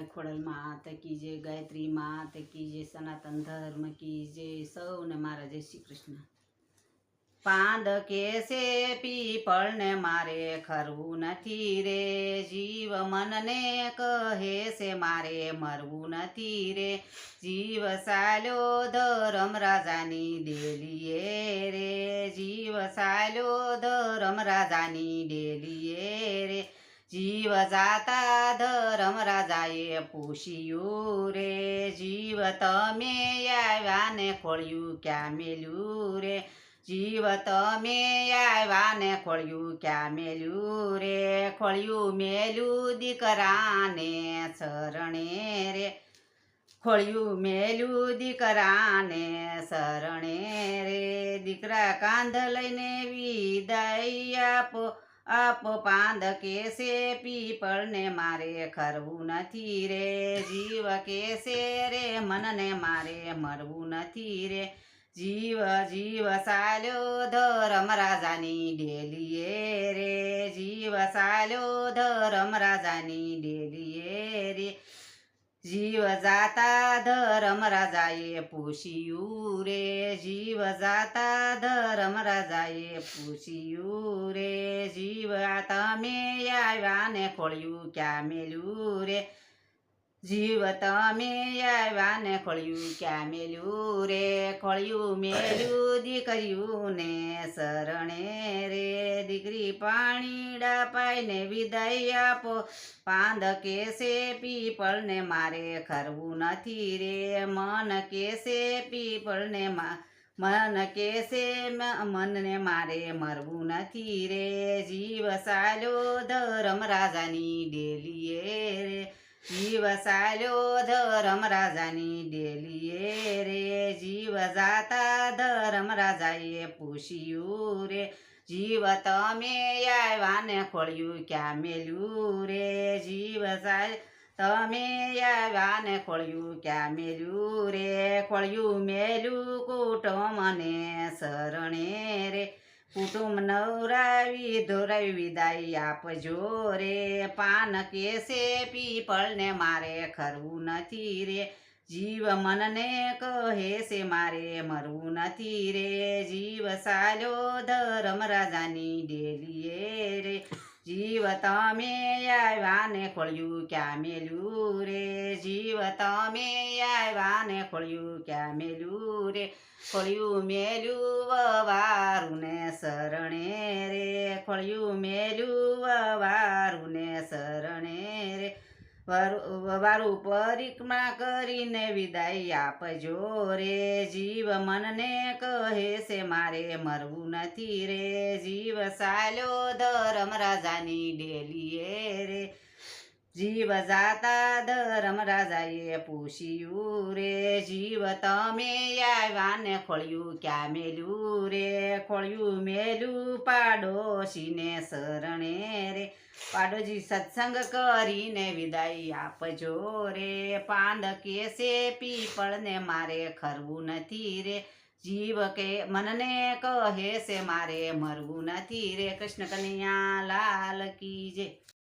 આય ખોડલ માત કી જય ગાયત્રી માત કી જે સનાતન ધર્મ કી જે સૌને મારા જય શ્રી કૃષ્ણ. પાંદ કેસે પીપળને મારે ખરવું નથી રે, જીવ મનને કહે છે મારે મરવું નથી રે. જીવ સાલ્યો ધરમ રાજાની ડેલીએ રે, જીવ સાલ્યો ધરમ રાજાની ડેલીએ રે. જીવ જાતા ધરમ રાજાએ પૂછ્યું રે, જીવ તમે આવ્યા ને ખોળ્યું ક્યાં મેલ્યું રે? જીવ તમે આવ્યા ને ખોળ્યું ક્યાં મેલ્યું રે? ખોળ્યું મેલ્યું દીકરાને શરણે રે. ખોળ્યું મેલ્યું દીકરાને શરણે રે. દીકરા કાંધ લઈને વિદાય આપો. આપો પાંદ કેસે પીપળને મારે ખરવું નથી રે જીવ કેસે રે, મનને મારે મરવું નથી રે. જીવ જીવ સાલ્યો ધરમ રાજાની ડેલીએ રે, જીવ સાલ્યો ધરમ રાજાની ડેલીએ રે. જીવ જાતા ધરમ રાજાએ પૂછ્યું રે, જીવ જાતા ધરમ રાજાએ પૂછ્યું રે, જીવ તમે આવ્યા ને ખોળ્યું, ક્યાં મેલ્યું રે? જીવ તમે આવ્યા ક્યાં મેલ્યું રે? ખોળ્યું મેલ્યું દીકર્યું ને શરણે રે. દીકરી પાણી ડપાઈને વિદાય આપો. પાંદ કેસે પીપળને મારે ખરવું નથી રે. મન કેસે પીપળને મા, મન કેસે મનને મારે મરવું નથી રે. જીવ સાલ્યો ધરમ રાજાની ડેલીએ રે. જીવ સાલ્યો ધરમ રાજાની ડેલીએ રે. જીવ જાતા ધરમ રાજાએ પૂછ્યું રે, જીવ તમે આવ્યાને ખોળ્યું ક્યાં મેલ્યું રે? જીવ સાલ તમે આવ્યાને ખોળ્યું ક્યાં મેલ્યું રે? ખોળ્યું મેલ્યું કુટુંબ મને શરણે રે. કુટુંબ નવરાવી, ધોરાવી વિદાય આપજો રે. પાન કેસે પીપળને મારે ખરવું નથી રે. જીવ મનને કહે છે મારે મરવું નથી રે. જીવ સાલ્યો ધરમ રાજાની ડેલીએ જીવ તમે આવ્યા ને ખોળ્યું ક્યાં મેલ્યું રે? જીવ તમે આવ્યા ને ખોળ્યું ક્યાં મેલ્યું રે? ખોળ્યું મેલ્યું વવારું ને શરણે રે? ખોળ્યું મેલ્યું વારું પરિક્રમા કરીને વિદાય આપજો રે જીવ મનને કહે છે, મારે મરવું નથી રે. જીવ સાલ્યો ધરમ રાજાની ડેલીએ રે. જીવ જાતા ધરમ રાજાએ પૂછ્યું રે, જીવ તમે આવ્યા ને ખોળ્યું ક્યાં મેલ્યું રે? ખોળ્યું મેલ્યું પાડોશીને શરણે રે. પાડોશી સત્સંગ કરીને વિદાય આપજો રે. પાંદ કેસે પીપળને મારે ખરવું નથી રે. જીવ કે મનને કહે છે મારે મરવું નથી રે. કૃષ્ણ કન્યા લાલ કી જય.